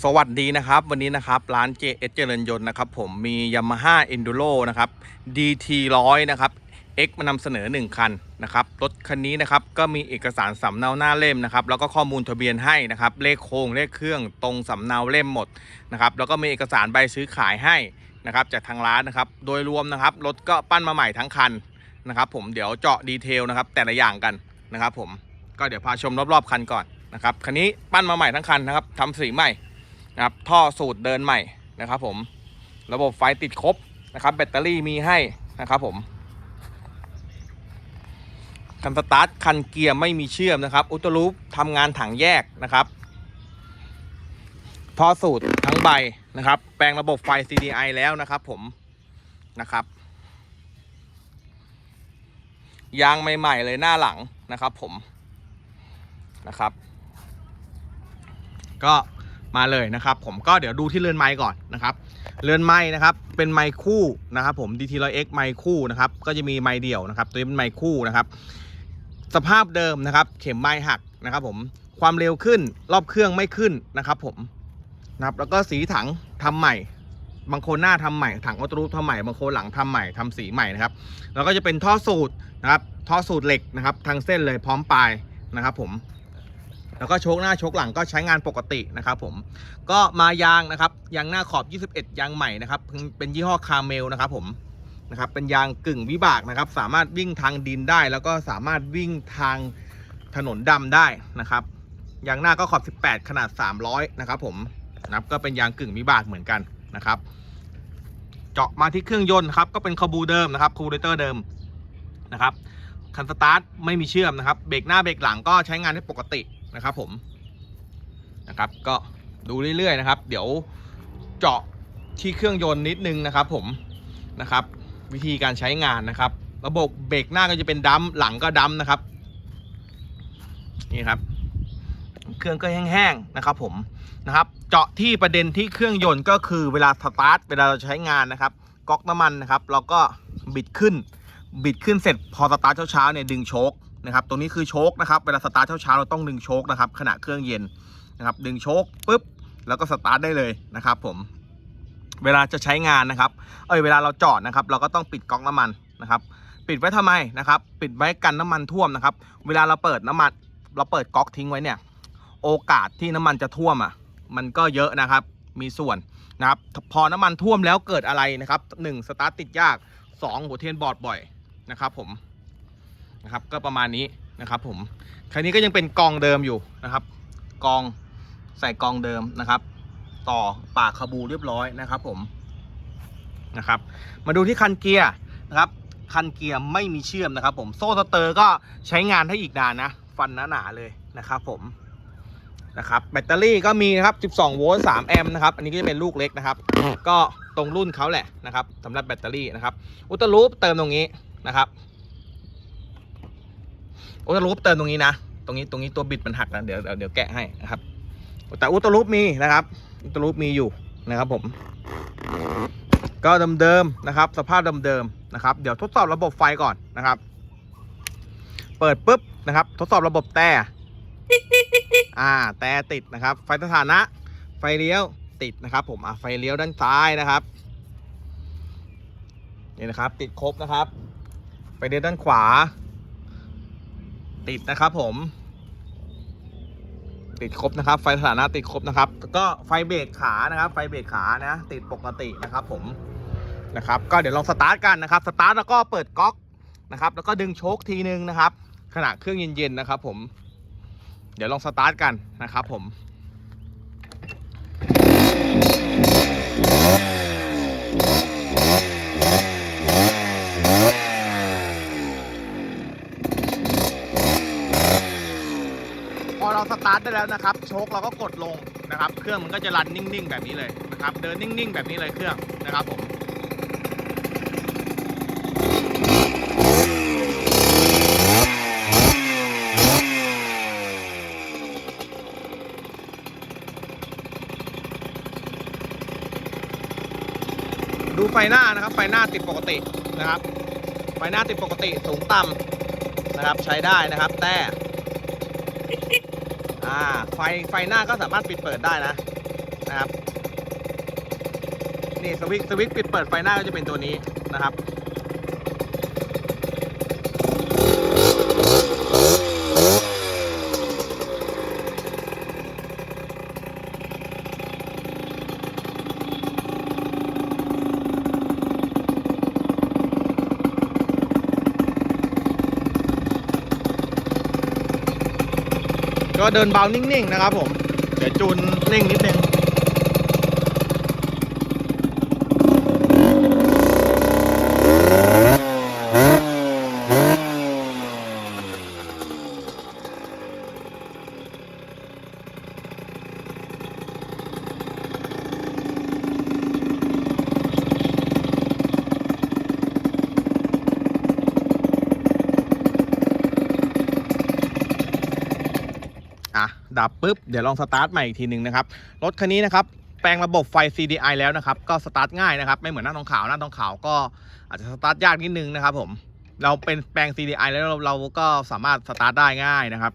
สวัสดีนะครับ วันนี้นะครับ ร้าน JS เจริญยนต์นะครับ ผมมี Yamaha Enduro นะครับ DT 100 นะครับ X มานำเสนอ 1 คันนะครับ รถคันนี้นะครับ ก็มีเอกสารสำเนาหน้าเล่มนะครับ แล้วก็ข้อมูลทะเบียนให้นะครับ เลขโครงเลขเครื่องตรงสำเนาเล่มหมดนะครับ แล้วก็มีเอกสารใบซื้อขายให้นะครับ จากทางร้านนะครับ โดยรวมนะครับ รถก็ปั้นมาใหม่ทั้งคันนะครับ ผมเดี๋ยวเจาะดีเทลนะครับ แต่ละอย่างกันนะครับ ผมก็เดี๋ยวพาชมรอบๆคันก่อนนะครับ คันนี้ปั้นมาใหม่ทั้งคันนะครับทำสีใหม่ นะครับท่อสูตรเดินใหม่นะครับผมระบบไฟติดครบนะครับแบตเตอรี่มีให้นะครับผมคันสตาร์ทคันเกียร์ไม่มีเชื่อมนะครับอุตลูปทำงานถังแยกนะครับท่อสูตรทั้งใบนะครับ แปลงระบบไฟ CDI แล้วนะครับผมนะครับยางใหม่ๆเลยหน้าหลังนะครับผมนะครับ ก็ มาเลยนะครับ ผมก็เดี๋ยวดูที่เรือนไม้ก่อนนะครับเรือนไม้นะครับเป็นไม้คู่นะครับผม DT 1 0 0 X ไม้คู่นะครับก็จะมีไม้เดี่ยวนะครับ ตัวนี้เป็นไม้คู่นะครับ สภาพเดิมนะครับ เข็มไม้หักนะครับผมความเร็วขึ้นรอบเครื่องไม่ขึ้นนะครับ ผมนะครับแล้วก็สีถังทำใหม่บางคนหน้าทำใหม่ถังออโตรูปทำใหม่บางคนหลังทำใหม่ทำสีใหม่นะครับ แล้วก็จะเป็นท่อสูตรนะครับท่อสูตรเหล็กนะครับทั้งเส้นเลยพร้อมปลายนะครับ ผม แล้วก็โชคหน้าโชคหลังก็ใช้งานปกตินะครับผมก็มายางนะครับยางหน้าขอบ 21 ยางใหม่นะครับเป็นยี่ห้อคาเมลนะครับผมนะครับเป็นยางกึ่งวิบากนะครับ สามารถวิ่งทางดินได้ แล้วก็สามารถวิ่งทางถนนดำได้นะครับยางหน้าก็ขอบ 18 ขนาด 300 นะครับผมนะครับก็เป็นยางกึ่งวิบากเหมือนกันนะครับ เจาะมาที่เครื่องยนต์ครับก็เป็นคาบูเดิมนะครับคูเรเตอร์เดิมนะครับคันสตาร์ทไม่มีเชื่อมนะครับเบรกหน้าเบรกหลังก็ใช้งานได้ปกติ นะครับผมนะครับ ก็ดูเรื่อยๆนะครับ เดี๋ยวเจาะที่เครื่องยนต์นิดนึงนะครับ ผมนะครับ วิธีการใช้งานนะครับ ระบบเบรกหน้าก็จะเป็นดัมหลังก็ดัมนะครับนี่ครับ เครื่องก็แห้งๆนะครับ ผมนะครับ เจาะที่ประเด็นที่เครื่องยนต์ก็คือเวลาสตาร์ทเวลาเราใช้งานนะครับก๊อกน้ำมันนะครับ เราก็บิดขึ้นบิดขึ้นเสร็จพอสตาร์ทเช้าๆเนี่ยดึงโชค นะครับตรงนี้คือโชคนะครับเวลาสตาร์ทเช้าๆเราต้องดึงโชคนะครับขณะเครื่องเย็นนะครับดึงโชคปุ๊บแล้วก็สตาร์ทได้เลยนะครับผมเวลาจะใช้งานนะครับ เอ้ยเวลาเราจอดนะครับ เราก็ต้องปิดก๊อกน้ำมันนะครับ ปิดไว้ทำไมนะครับ ปิดไว้กันน้ำมันท่วมนะครับ เวลาเราเปิดน้ำมัน เราเปิดก๊อกทิ้งไว้เนี่ย โอกาสที่น้ำมันจะท่วมอะ มันก็เยอะนะครับ มีส่วนนะครับ พอน้ำมันท่วมแล้วเกิดอะไรนะครับหนึ่งสตาร์ทติดยากสองหัวเทียนบอดบ่อยนะครับผม นะครับ ก็ประมาณนี้นะครับ ผมคันนี้ก็ยังเป็นกองเดิมอยู่นะครับ กองใส่กองเดิมนะครับ ต่อปากคาบูเรียบร้อยนะครับ ผมนะครับ มาดูที่คันเกียร์นะครับ คันเกียร์ไม่มีเชื่อมนะครับ ผมโซ่สเตอร์ก็ใช้งานให้อีกนานนะ ฟันหนาๆเลยนะครับ ผมนะครับแบตเตอรี่ก็มีนะครับ 12 โวลต์ 3 แอมป์นะครับ อันนี้ก็จะเป็นลูกเล็กนะครับ ก็ตรงรุ่นเขาแหละนะครับสำหรับแบตเตอรี่นะครับ อุตราลูปเติมตรงนี้นะครับ อุตาลูปเติมตรงนี้นะ ตรงนี้ตรงนี้ตัวบิดมันหักนะเดี๋ยวเดี๋ยวแกะให้นะครับ แต่อุตราลูปมีนะครับอุตราลูปมีอยู่นะครับผม ก็เดิมๆนะครับ สภาพเดิมๆนะครับ เดี๋ยวทดสอบระบบไฟก่อนนะครับ เปิดปุ๊บนะครับ ทดสอบระบบแต่อ่าแต่ติดนะครับ ไฟสถานะ ไฟเลี้ยวติดนะครับ ผมอะไฟเลี้ยวด้านซ้ายนะครับนี่นะครับ ติดครบนะครับ ไฟเลี้ยวด้านขวา ติดนะครับ ผม ติดครบนะครับ ไฟสถานะติดครบนะครับ ก็ไฟเบรกขานะครับ ไฟเบรกขานะ ติดปกตินะครับ ผมนะครับ ก็เดี๋ยวลองสตาร์ทกันนะครับสตาร์ทแล้วก็เปิดก๊อกนะครับ แล้วก็ดึงโชคทีนึงนะครับ ขณะเครื่องเย็นๆนะครับ ผม เดี๋ยวลองสตาร์ทกันนะครับ ผม พอเราสตาร์ท ได้แล้วนะครับ โชคเราก็กดลงนะครับ เครื่องมันก็จะรันนิ่งๆ แบบนี้เลยนะครับ เดินนิ่งๆ แบบนี้เลยเครื่องนะครับผมดูไฟหน้านะครับ ไฟหน้าติดปกตินะครับ ไฟหน้าติดปกติสูงต่ำนะครับ ใช้ได้นะครับ แต่ อ่าไฟไฟหน้าก็สามารถปิดเปิดได้นะนะครับนี่สวิตสวิตปิดเปิดไฟหน้าก็จะเป็นตัวนี้นะครับ ก็เดินเบานิ่งๆนะครับผมเดี๋ยวจูนเร่งนิดนึง อะดับปุ๊บเดี๋ยวลองสตาร์ทใหม่อีกทีหนึ่งนะครับรถคันนี้นะครับแปลงระบบไฟ CDI แล้วนะครับก็สตาร์ทง่ายนะครับไม่เหมือนหน้าทองขาวหน้าทองขาวก็อาจจะสตาร์ทยากนิดนึงนะครับผมเราเป็นแปลง CDI แล้วเราเราก็สามารถสตาร์ทได้ง่ายนะครับ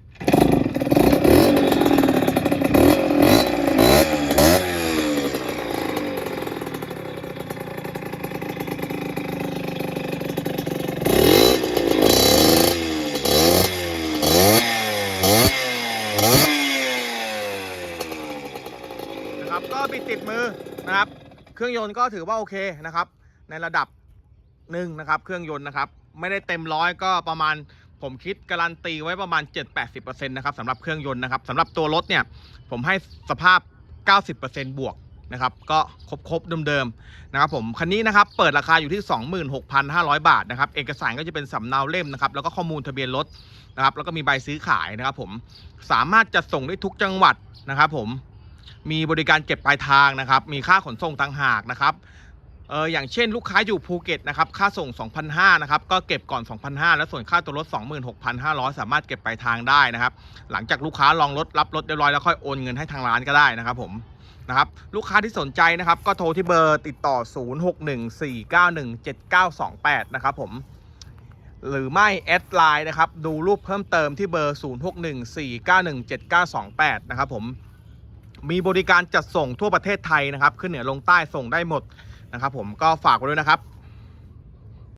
นะครับก็บิด ติดมือนะครับ เครื่องยนต์ก็ถือว่าโอเคนะครับ ในระดับหนึ่งนะครับ เครื่องยนต์นะครับ ไม่ได้เต็มร้อยก็ประมาณผมคิดการันตีไว้ประมาณ 7-80%นะครับสำหรับเครื่องยนต์นะครับสำหรับตัวรถเนี่ย ผมให้สภาพ 90%บวกนะครับ ก็ครบครบๆเดิมๆนะครับผมคันนี้นะครับ เปิดราคาอยู่ที่ 26,500 บาทนะครับ เอกสารก็จะเป็นสำเนาเล่มนะครับ แล้วก็ข้อมูลทะเบียนรถนะครับ แล้วก็มีใบซื้อขายนะครับ ผมสามารถจัดส่งได้ทุกจังหวัดนะครับ ผม มีบริการเก็บปลายทางนะครับ มีค่าขนส่งต่างหากนะครับเอออย่างเช่นลูกค้าอยู่ภูเก็ตนะครับค่าส่ง 2,500นะครับก็เก็บก่อน 2,500 แล้วส่วนค่าตัวรถ 26,500 สามารถเก็บปลายทางได้นะครับ หลังจากลูกค้าลองรถรับรถเรียบร้อยแล้วค่อยโอนเงินให้ทางร้านก็ได้นะครับผมนะครับลูกค้าที่สนใจนะครับก็โทรที่เบอร์ติดต่อ 0614917928 นะครับผมหรือไม่แอดไลน์นะครับดูรูปเพิ่มเติมที่เบอร์ 0614917928 นะครับผม มีบริการจัดส่งทั่วประเทศไทยนะครับ ขึ้นเหนือลงใต้ส่งได้หมดนะครับ ผมก็ฝากไว้ด้วยนะครับ